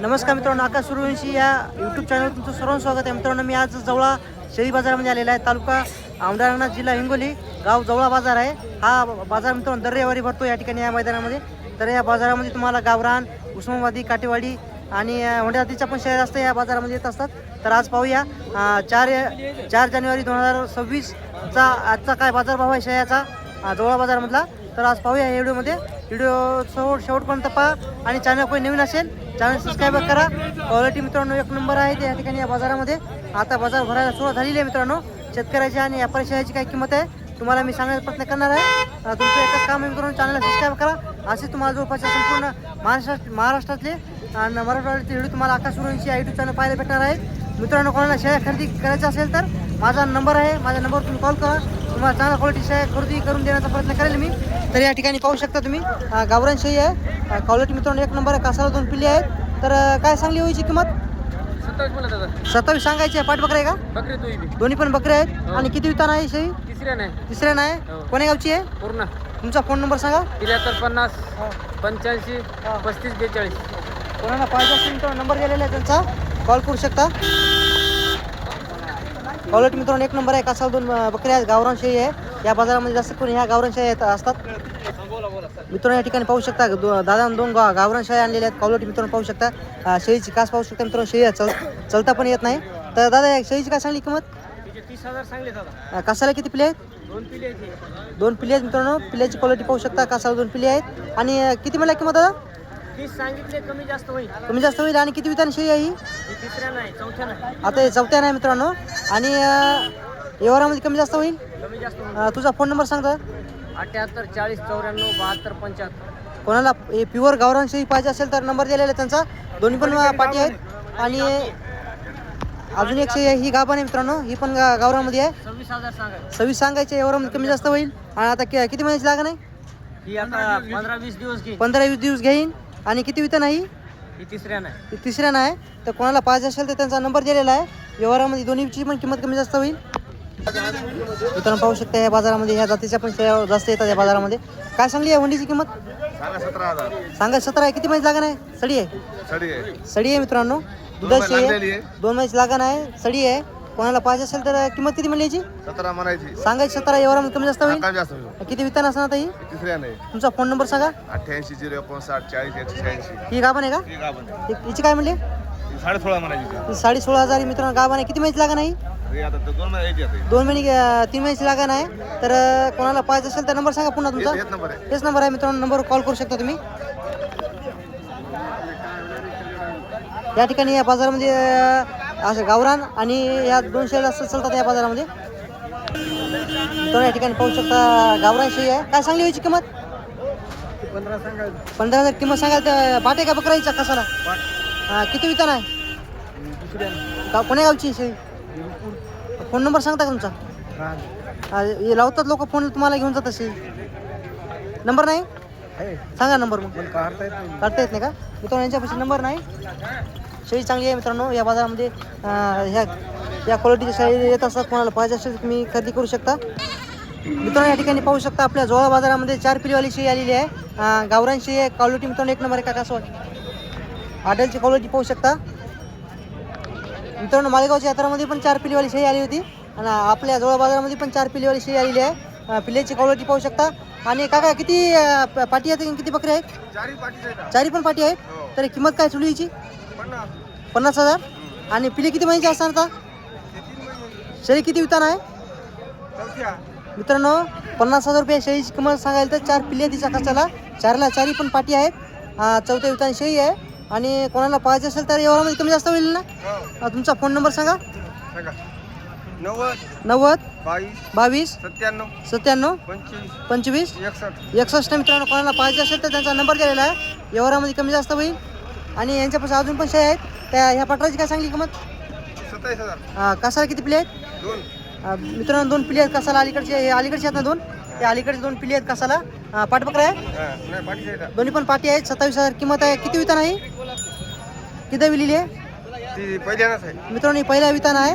नमस्कार मित्रांनो आकाश सूर्यवंशी या यूट्यूब चॅनल तुमचं सर्वांचं स्वागत आहे. मित्रांनो मी आज जवळा शेळी बाजारामध्ये आलेला आहे. तालुका औंढा जिल्हा हिंगोली गाव जवळा बाजार आहे. हा बाजार मित्रांनो दर रविवारी भरतो या ठिकाणी या मैदानामध्ये. तर या बाजारामध्ये तुम्हाला गावरान उस्मानाबादी काटेवाडी आणि अं, पण शहर असतं. या बाजारामध्ये येत असतात. तर आज पाहूया चार चार जानेवारी दोन हजार सव्वीसचा आजचा काय बाजारभाव आहे शेळ्याचा जवळा बाजारामधला. तर आज पाहूया या व्हिडिओमध्ये. व्हिडिओ शेवट शेवटपर्यंत पहा आणि चॅनल कोणी नवीन असेल चॅनल सबस्क्राईब करा. क्वालिटी मित्रांनो एक नंबर आहे. त्या ठिकाणी या बाजारामध्ये. आता बाजार भरायला सुरुवात झालेली आहे मित्रांनो. शेतकऱ्याची आणि व्यापारी शेळ्याची काय किंमत आहे तुम्हाला मी सांगण्याचा प्रयत्न करणार आहे. तुमचं एकच काम आहे मित्रांनो चॅनलला सबस्क्राईब करा. असे तुम्हाला जवळपासच्या संपूर्ण महाराष्ट्र महाराष्ट्रातले आणि मराठवाड्यातले व्हिडिओ तुम्हाला आकाश आय यूट्यूब चॅनल पाहायला भेटणार आहेत. मित्रांनो कोणाला शेळ्या खरेदी करायची असेल तर माझा नंबर आहे. माझ्या नंबरवर तुम्ही कॉल करा. तुम्हाला चांगल्या क्वालिटी शेळ्या खरेदी करून देण्याचा प्रयत्न करेल मी. तर या ठिकाणी पाहू शकता तुम्ही गावरान शेळी आहे. क्वालिटी मित्रांनो एक नंबर आहे. कासाला दोन पिल्ले आहेत. तर काय सांगली होईची किंमत? सत्तावीस सांगायची आहे. पाठ बकरा का दोन्ही पण बकरे आहेत. हो. आणि किती वितान आहे शेळी? तिसऱ्या नाही. तिसऱ्या नाही. हो. कोण्या गावची आहे? पूर्ण. तुमचा फोन नंबर सांगा. त्र्याहत्तर पन्नास पंच्याऐंशी पस्तीस बेचाळीस. कोणाला पाहिजे असेल तर नंबर दिलेला आहे त्यांचा. कॉल करू शकता. क्वालिटी मित्रांनो एक नंबर आहे. कासाल दोन बकऱ्या आहेत. गावरान शेळी आहे. या बाजारामध्ये जास्त करून ह्या गावरान शेळी असतात. मित्रांनो या ठिकाणी पाहू शकता दादा दोन गा गावरान आणलेल्या आहेत. क्वालिटी मित्रांनो पाहू शकता. शेळीची कास पाहू शकता मित्रांनो. शेळी आहे, चल चलता पण येत नाही. तर दादा या शेळीची काय सांगली किंमत? तीस हजार सांगले दादा कासाला किती पिले आहेत? दोन पिले आहेत. दोन पिले आहेत मित्रांनो. पिल्याची क्वालिटी पाहू शकता. कासाला दोन पिले आहेत. आणि किती म्हणला किंमत दादा? तीस सांगितले कमी जास्त होईल. कमी जास्त होईल आणि किती विधान शेळी आहे ही? ही तिसऱ्या नाही चौथ्या नाही. आता हे चौथ्या नाही मित्रांनो. आणि अं, व्यवहारामध्ये कमी जास्त होईल? कमी जास्त होईल. अं, तुझा फोन नंबर सांगता अठ्याहत्तर चाळीस चौऱ्याण्णव बहात्तर पंच्याहत्तर. कोणाला हे प्युअर गावरान शेळी पाहिजे असेल तर नंबर दिलेला आहे त्यांचा. दोन्ही पण पाटी आहेत. आणि अजून एक शेळी आहे ही गाभण आहे मित्रांनो. ही पण गा गावरामध्ये आहे. सव्वीस हजार सांगा. सव्वीस सांगायचे व्यवहारामध्ये कमी जास्त होईल. आणि आता कि- किती महिन्याची लागण आहे? ही आता पंधरा वीस दिवस घे पंधरा वीस दिवस घेईन. आणि किती वितं नाही? ही तिसऱ्या नाही. ती तिसऱ्या नाही. तर कोणाला पाहिजे असेल तर त्यांचा नंबर दिलेला आहे. व्यवहारामध्ये दोन्हीची पण किंमत कमी जास्त होईल. मित्रांनो पाहू शकता या बाजारामध्ये ह्या जातीच्या पण शेळ्या जास्त येतात या बाजारामध्ये. काय सांगली आहे वंडीची किंमत? सांगा सतरा हजार. सांगा सतरा आहे. किती महिन्याची लागण आहे? सडी आहे. साडी आहे. सडी आहे मित्रांनो. दुधाची आहे. आहे. दोन महिन्याची लागण आहे. सडी आहे. कोणाला पाहिजे असेल तर किंमत किती म्हणली याची? सतरा म्हणायची. सांगायची सतरा व्यवहारामध्ये कमी जास्त होईल? काम जास्त होईल. किती वितान असणार आता ही? तिसऱ्या नाही. तुमचा फोन नंबर सांगा. अठ्ठ्याऐंशी झिरो एकोणसाठ चाळीस एकशे शहाऐंशी. ही गाभण आहे का? ही गाभण आहे. ही- हिची काय म्हणली? ही साडे सोळा म्हणायची ही साडे सोळा हजार ही मित्रांनो गाभण आहे. किती महिन्याची ही? हे आता तर दोन महिने यायची आता दोन महिने अं, तीन महिन्याची लागण आहे. तर अं, कोणाला पाहिजे असेल तर नंबर सांगा पुन्हा तुमचा. हेच नंबर आहे. हेच नंबर आहे मित्रांनो नंबरवर कॉल करू शकता तुम्ही. या ठिकाणी या बाजारामध्ये अं, असं गावरान आणि या दोन शेळ्या असं चालतात या बाजारामध्ये. तर या ठिकाणी पाहू शकता गावरान शेळी आहे. काय सांगली व्हायची किंमत? पंधरा हजार किंमत सांगाल तर बाटे का बकराईचा कसाला? हा, किती वितान आहे? गाव कोण्या गावची शेळी? फोन नंबर सांगता का तुमचा? लावतात लोक फोन तुम्हाला घेऊन जात असेल नंबर नाही? सांगा नंबर मग. काढता येत नाही का? मित्रांनो यांच्यापाशी नंबर नाही. शेळी चांगली आहे मित्रांनो. या बाजारामध्ये ह्या या क्वालिटीच्या शेळी येत असतात कोणाला पाहिजे असेल तुम्ही खरेदी करू शकता. मित्रांनो या ठिकाणी पाहू शकता आपल्या जोळा बाजारामध्ये चार पिलीवाली शेळी आलेली आहे. गावरान शेळी आहे क्वालिटी मित्रांनो एक नंबर आहे का कसं वाटतं. हॉटेलची क्वालिटी पाहू शकता. मित्रांनो मालेगावच्या यात्रामध्ये पण चार पिलीवाली शेळी आली होती. आणि आपल्या जवळ बाजारामध्ये पण चार पिलीवाली शेळी आलेली आहे. अं, पिल्ल्याची क्वालिटी पाहू शकता. आणि काका किती अं, प- पाटी आहेत किती बकरी आहेत? चारी पण पाटी आहेत? हो. तर किंमत काय सुरू हिची पन्नास. हजार? आणि पिली किती महिन्याची असणार आता? शेळी किती वितान आहे? मित्रांनो पन्नास हजार रुपये शेळीची किंमत सांगायला तर चार पिल्ले तिच्या कचाला चारला चारी पण पाटी आहेत. चौथ्या वितान शेळी आहे. आणि कोणाला पाहिजे असेल तर एवढ्यामध्ये कमी जास्त होईल ना? हो. तुमचा फोन नंबर सांगा. नव्वद. नव्वद. बावीस. बावीस. सत्त्याण्णव. सत्त्याण्णव. पंचवीस. पंचवीस. एकसष्ट. एकसष्ट मित्रांनो कोणाला पाहिजे असेल तर त्यांचा नंबर दिलेला आहे. व्यवहारामध्ये कमी जास्त होईल. आणि यांच्यापासून अजून पण शेळ्या आहेत. त्या ह्या पटराची काय सांगली किंमत? सत्तावीस हजार. अं, कासाला किती पिले आहेत? दोन. अं, मित्रांनो दोन पिले आहेत कासाला अलीकडचे हे अलीकडचे आहेत ना दोन? ते अलीकडचे दोन पिले आहेत कासाला अं, पाठबकरा आहे हा, नाही. दोन्ही पण पाटी आहेत. सत्तावीस हजार किंमत आहे. किती वितान आहे किती विलेली आहे? ती पहिल्यांदाच आहे. मित्रांनो ही पहिला वितान आहे.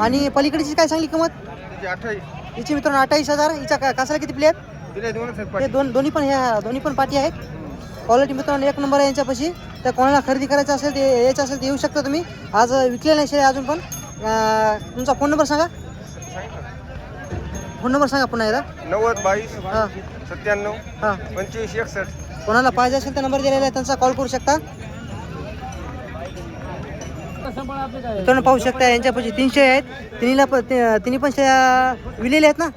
आणि पलीकडची काय सांगली किंमत? तिची अठ्ठावीस. हिची मित्रांनो अठ्ठावीस हजार. हिच्या का- कासाला किती पिले आहेत? तिला दोनच आहेत हे पाठी. दोन दोन्ही पण ह्या दोन्ही पण पाटी आहेत. क्वालिटी मित्रांनो एक नंबर आहे यांच्यापाशी. तर कोणाला खरेदी करायचं असेल ते यायचं असेल ते येऊ शकता तुम्ही. आज विकले नाही शेळी अजून पण. तुमचा फोन नंबर सांगा. फोन नंबर सांगा पुन्हा एकदा. नव्वद बावीस हां. सत्त्याण्णव हां. पंचवीस एकसष्ट. कोणाला पाहिजे असेल तर नंबर दिलेला आहे त्यांचा कॉल करू शकता. मित्रांनो पाहू शकता यांच्यापाशी तीन शेळ्या आहेत. तिन्हीला तिन्ही पण शेळ्या विलेल्या आहेत ना?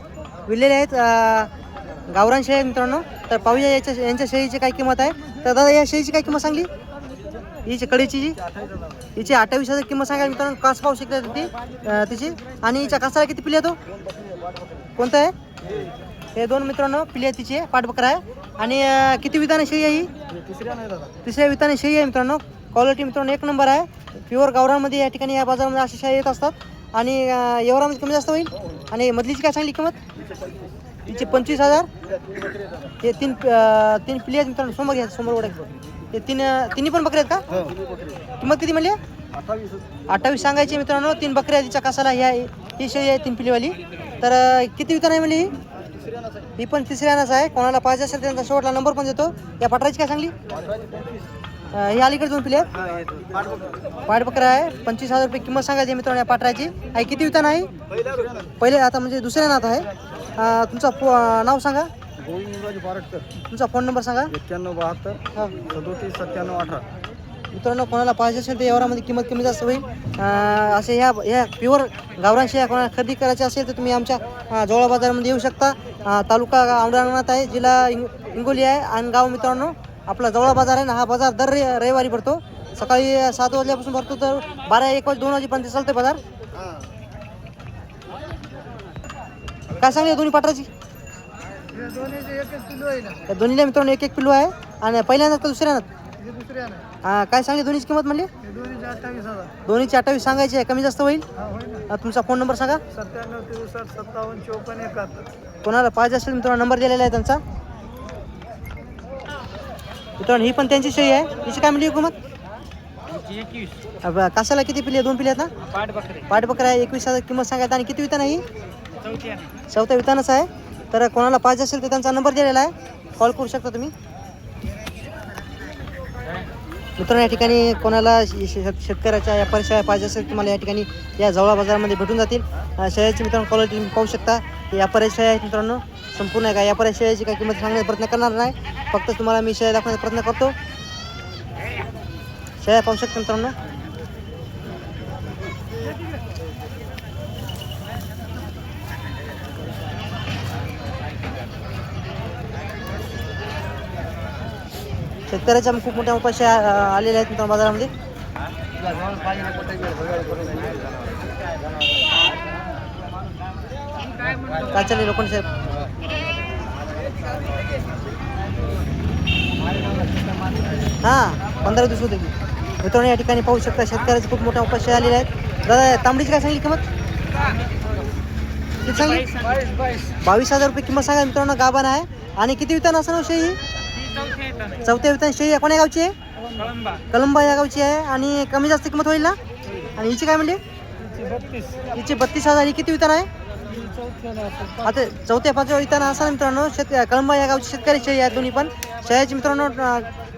विलेल्या आहेत गावरान शेळ्या आहेत मित्रांनो. तर पाहूया याच्या यांच्या शेळीची काय किंमत आहे. तर दादा या शेळीची काय किंमत सांगली? हिची कडेची जी. हिची अठ्ठावीस हजार किंमत सांगा मित्रांनो कास पाहू शकता ती तिची. आणि हिच्या कासाला किती पिल्या तो? कोणता आहे? हे दोन मित्रांनो पिल्या तिची आहे पाठबकरा आहे. आणि किती विधाने शेळी आहे ही? तिसऱ्या विताने शेळी आहे मित्रांनो. क्वालिटी मित्रांनो एक नंबर आहे. प्युअर गावरामध्ये या ठिकाणी या बाजारामध्ये अशा शाळा येत असतात. आणि अं, एवढामध्ये कमी जास्त होईल. आणि मधलीची काय सांगली किंमत? तिची पंचवीस हजार? हे तीन तीन पिली आहेत मित्रांनो समोर घ्या समोर ओढा हे तीन तिन्ही पण बकरे आहेत का? किंमत किती म्हणली? अठ्ठावीस. सांगायची मित्रांनो तीन बकऱ्या तिच्या कासाला ह्या ही शेळी आहे तीन पिलीवाली. तर किती विकत नाही म्हणली ही? ही पण तिसऱ्यानाच आहे. कोणाला पाहिजे असेल त्यांचा शेवटला नंबर पण देतो. या पटराची काय सांगली? ही अलीकडे दोन पिले पाठ बकरा आहे. पंचवीस हजार रुपये किंमत सांगायची मित्रांनो या पाटराची. आहे किती वितान आहे? पहिले आता म्हणजे दुसऱ्या नात आहे. अं, तुमचा फो- नाव सांगा. गोविंदराज पारटकर तुमचा फोन नंबर सांगा. एक्क्याण्णव बहात्तर हा. सदोतीस सत्त्याण्णव अठरा. मित्रांनो कोणाला पाहिजे असेल तर यावरामध्ये किंमत कमी जास्त होईल. अं, असे ह्या ह्या प्युअर गावरान शेळ्या कोणाला खरेदी करायची असेल तर तुम्ही आमच्या अं, जवळ बाजारामध्ये येऊ शकता. अं, तालुका औंढा आहे जिल्हा इंग हिंगोली आहे आणि गाव मित्रांनो आपला जवळ बाजार आहे ना हा बाजार दर रे- रविवारी भरतो. सकाळी सात वाजल्यापासून भरतो तर बारा एक वाज दोन वाजेपर्यंत चालते बाजार. काय सांगली दोन्ही पात्राची? त्या दोन्हीला मित्रांनो एक एक किलो आहे. आणि पहिल्यांदा का दुसऱ्यानं हा, काय सांगली दोन्हीची किंमत म्हणली? दोन्हीची अठ्ठावीस सांगायची आहे. कमी जास्त होईल? तुमचा फोन नंबर सांगा. सत्त्याण्णव तिरुसष्ट सत्तावन्न चौपन्न एकाहत्तर कोणाला पाहिजे असेल मित्रांनो नंबर दिलेला आहे त्यांचा. मित्रांनो ही पण त्यांची शेळी आहे. हिची काय म्हणली किंमत? एकवीस. अब, कासाला किती पिली? दोन पिली आहेत ना? पाठ बकरे. आहे. एकवीस हजार किंमत सांगायचं आणि किती वितान आहे ही? चौथ्या. वितानच आहे. तर कोणाला पाहिजे असेल तर त्यांचा नंबर दिलेला आहे. कॉल करू शकता तुम्ही. मित्रांनो या ठिकाणी कोणाला शेतकऱ्याच्या या परिसरात पाहिजे असेल तुम्हाला या ठिकाणी या जवळ बाजारामध्ये भेटून जातील. शेळ्याची मित्रांनो क्वालिटी तुम्ही पाहू शकता. या शेळ्या आहेत मित्रांनो संपूर्ण आहे का या शेळ्याची काही किंमत सांगण्याचा प्रयत्न करणार नाही. फक्त तुम्हाला मी शेळ्या दाखवण्याचा प्रयत्न करतो. शेळ्या पाहू शकता मित्रांनो. शेतकऱ्याच्या खूप मोठ्या उपाशी आलेल्या आहेत मित्रांनो बाजारामध्ये. काय चालले लोकांनी साहेब? हां पंधरा दिवस होते की. मित्रांनो या ठिकाणी पाहू शकता शेतकऱ्याचे खूप मोठ्या उपाशी आलेले आहेत. दादा तांबडीची काय सांगली किंमत? किती सांगली? बावीस हजार रुपये किंमत सांगा मित्रांनो गाभण आहे. आणि किती वितान असणार शेळी? चौथ्या वितान शेळी कोण्या गावची आहे? कलंबा या गावची आहे. आणि कमी जास्त किंमत होईल ना? आणि हिची काय म्हणली हिची बत्तीस हजार. ही किती वितान आहे? आता चौथ्या पाचव्या वितान असा मित्रांनो शेत कळंबा या गावची शेतकरी शेळी आहेत दोन्ही पण. शेळ्याची मित्रांनो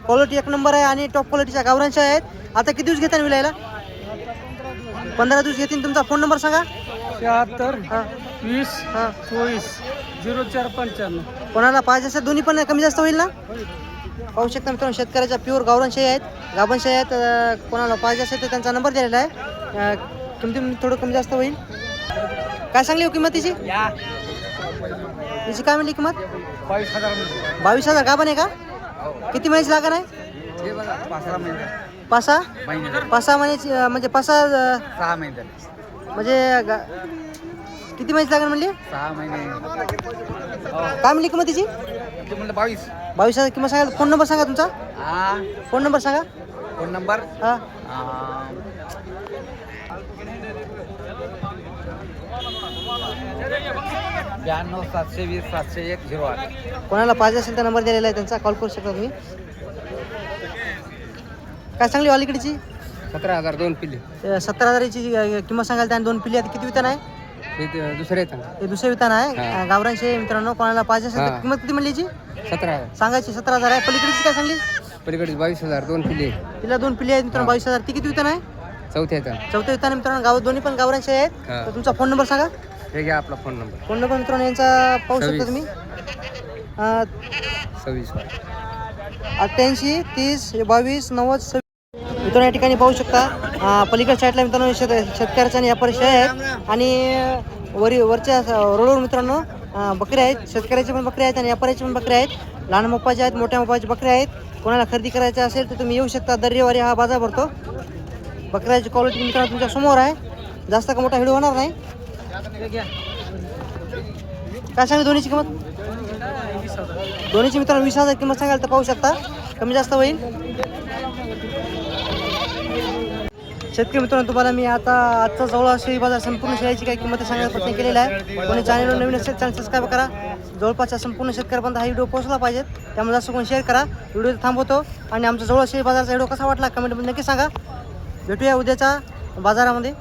क्वालिटी एक नंबर आहे आणि टॉप क्वालिटीच्या गावरान शेळ्या आहेत. आता किती दिवस घेता विलायला? पंधरा दिवस घेतील. तुमचा फोन नंबर सांगा. शहात्तर हां. वीस हां. चोवीस झिरो चार पंच्याण्णव. कोणाला पाहिजे असेल दोन्ही पण कमी जास्त होईल ना? पाहू शकता मित्रांनो शेतकऱ्याच्या प्युअर गावरान शेळी आहेत. गाभण शेळी आहेत कोणाला पाहिजे असेल तर त्यांचा नंबर दिलेला आहे. किमती थोडं कमी जास्त होईल. काय सांगली हो किंमत तिची? तिची काय म्हणली किंमत? बावीस हजार बावीस हजार. गाभण आहे का? किती महिन्याची लागण आहे? हे पाच सहा महिने. पाच सहा महिन्याची म्हणजे पाच सहा सहा महिने. म्हणजे गा- किती महिन्याची लागण म्हणली? सहा महिने. काय म्हणली किंमत तिची? ते म्हणलं बावीस. बावीस हजार किंमत सांगा. फोन नंबर सांगा तुमचा. हा. फोन नंबर सांगा. Phone number? हां. ब्याण्णव सातशे वीस सातशे एक झिरो आठ. कोणाला पाहिजे असेल तर नंबर दिलेला आहे त्यांचा कॉल करू शकता तुम्ही. काय सांगली अलीकडची सतरा हजार दोन पिल्ले. अं, सत्तर हजाराची अं, किंमत सांगाल त्याने दोन पिल्ली आता किती वितान आहे? हे ते दुसरे येतात हे दुसरे वितान आहे. अं, गावरानचे मित्रांनो कोणाला पाहिजे असेल तर हा. किंमत किती म्हणली याची? सतरा हजार. सांगायची सतरा हजार आहे. पलीकडची काय सांगली? पलीकडे बावीस हजार दोन पिल्ले. तिला दोन पिल्ले आहेत मित्रांनो. बावीस हजार. ती किती वितान आहे? चौथ्या येतात चौथ्या वितान मित्रांनो गाव दोन्ही पण गावरांचे आहेत. हा. तर तुमचा फोन नंबर सांगा. हे घ्या आपला फोन नंबर फोन नंबर मित्रांनो यांचा पाहू शकता. तुम्ही? सव्वीस अठ्ठ्याऐंशी तीस बावीस नव्वद सव्वीस. मित्रांनो या ठिकाणी पाहू शकता पलीकडच्या साईडला मित्रांनो शेत शेतकऱ्याचा आणि व्यापारी आहेत. आणि वरी वरच्या रोडवर मित्रांनो बकऱ्या आहेत. शेतकऱ्याचे पण बकऱ्या आहेत आणि व्यापाऱ्याचे पण बकऱ्या आहेत. लहान मोपाचे आहेत मोठ्या मोपाचे बकऱ्या आहेत. कोणाला खरेदी करायचे असेल तर तुम्ही येऊ शकता. दर रविवारी हा बाजार भरतो. बकऱ्याची क्वालिटी मित्रांनो तुमच्यासमोर आहे. जास्त का मोठा व्हिडिओ होणार नाही. काय सांगली दोन्हीची किंमत? दोन्हीची मित्रांनो वीस हजार किंमत सांगाल तर पाहू शकता. कमी जास्त होईल. शेतकरी मित्रांनो तुम्हाला मी आता आजचा जवळ शेळी बाजार संपूर्ण शेळ्याची काही किंमत सांगायचा प्रयत्न केलेला आहे. कोणी चॅनलवर नवीन असेल चॅनल सबस्क्राईब करा. जवळपासच्या संपूर्ण शेतकऱ्यापर्यंत हा व्हिडिओ पोहोचला पाहिजे. त्यामुळे जास्त कोणी शेअर करा. व्हिडिओ थांबवतो. आणि आमचा जवळ शेळी बाजारचा व्हिडिओ कसा वाटला कमेंटमध्ये नक्की सांगा. भेटूया उद्याच्या बाजारामध्ये.